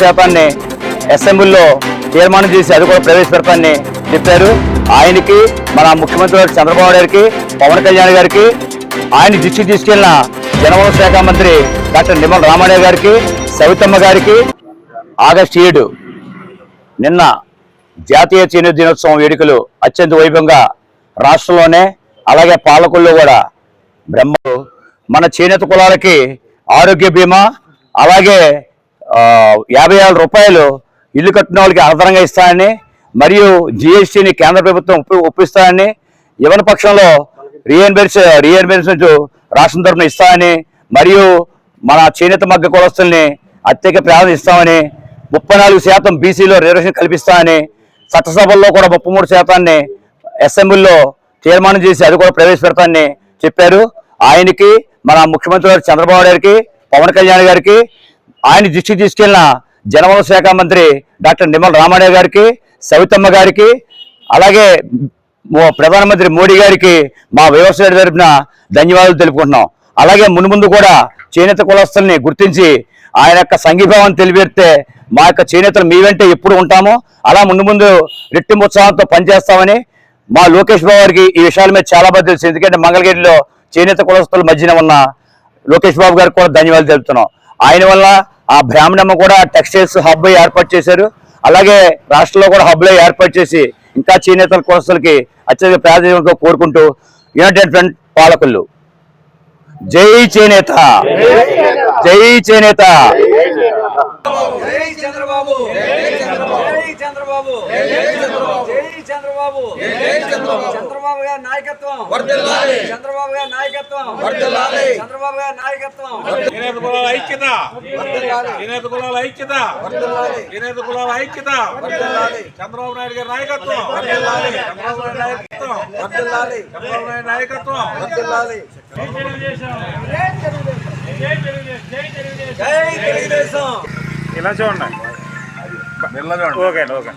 శాతాన్ని అసెంబ్లీలో తీర్మానం చేసి అది కూడా ప్రవేశపెడతానని చెప్పారు. ఆయనకి మన ముఖ్యమంత్రి చంద్రబాబు గారికి పవన్ కళ్యాణ్ గారికి ఆయన దృష్టికి తీసుకెళ్ళిన జనవన శాఖ మంత్రి డాక్టర్ నిమ్మల రామారావు గారికి సవితమ్మ గారికి ఆగస్టు ఏడు నిన్న జాతీయ చేనేత దినోత్సవం వేడుకలు అత్యంత వైభవంగా రాష్ట్రంలోనే అలాగే పాలకుల్లో కూడా బ్రహ్మ మన చేనేత కులాలకి ఆరోగ్య బీమా అలాగే యాభై ఆరు రూపాయలు ఇల్లు కట్టిన వాళ్ళకి అదనంగా ఇస్తానని మరియు జిఎస్టీని కేంద్ర ప్రభుత్వం ఒప్పిస్తానని ఇవ్వని పక్షంలో రీఎన్బెన్స్ రీఎన్బెన్స్ రాష్ట్రం తరఫున ఇస్తామని మరియు మన చేనేత మగ్గ కులస్తుల్ని అత్యధిక ప్రాధాన్యత ఇస్తామని ముప్పై నాలుగు శాతం బీసీలో రిజర్వేషన్ కల్పిస్తామని చట్టసభల్లో కూడా ముప్పై మూడు శాతాన్ని అసెంబ్లీలో తీర్మానం చేసి అది కూడా ప్రవేశపెడతానని చెప్పారు. ఆయనకి మన ముఖ్యమంత్రి గారు చంద్రబాబు గారికి పవన్ కళ్యాణ్ గారికి ఆయన దృష్టికి తీసుకెళ్ళిన జలవనరుల శాఖ మంత్రి డాక్టర్ నిమ్మల రామారావు గారికి సవితమ్మ గారికి అలాగే ప్రధానమంత్రి మోడీ గారికి మా వ్యవసాయ తరపున ధన్యవాదాలు తెలుపుకుంటున్నాం. అలాగే మున్ముందు కూడా చేనేత కులస్తుల్ని గుర్తించి ఆయన యొక్క సంఘీభావాన్ని తెలిపెడితే మా యొక్క చేనేతలు మీ వెంటే ఎప్పుడు ఉంటామో అలా ముందు ముందు రెట్టింపు ఉత్సాహంతో పనిచేస్తామని మా లోకేష్ బాబు గారికి ఈ విషయాల మీద చాలా బాగా తెలుసు. ఎందుకంటే మంగళగిరిలో చేనేత కులస్తుల మధ్యన ఉన్న లోకేష్ బాబు గారికి కూడా ధన్యవాదాలు తెలుపుతున్నాం. ఆయన వల్ల ఆ బ్రాహ్మణమ్మ కూడా టెక్స్టైల్స్ హబ్ ఏర్పాటు చేశారు. అలాగే రాష్ట్రంలో కూడా హబ్లో ఏర్పాటు చేసి ఇంకా చేనేతల కోర్సులకి అత్యధిక ప్రాధాన్యతతో కోరుకుంటూ యునైటెడ్ ఫ్రంట్ పాలకులు. జై చేనేత. జై చేనేత. జై చంద్రబాబు. జై చంద్రబాబు. జై చంద్రబాబు. జై చంద్రబాబు జై చంద్రబాబు చంద్రబాబు గారి నాయకత్వం. చంద్రబాబు గారి నాయకత్వం. చంద్రబాబు గారి నాయకత్వం. చేనేత కులాల ఐక్యత. చేనేత కులాల ఐక్యత. చేనేత కులాల ఐక్యత. చంద్రబాబు నాయుడు గారి నాయకత్వం. చంద్రబాబు నాయుడు నాయకత్వం. వర్ధిల్లాలి చంద్రబాబు నాయకత్వం. వర్ధిల్లాలి జై తెలుగుదేశం. ఇలా చూడండి. Okay okay.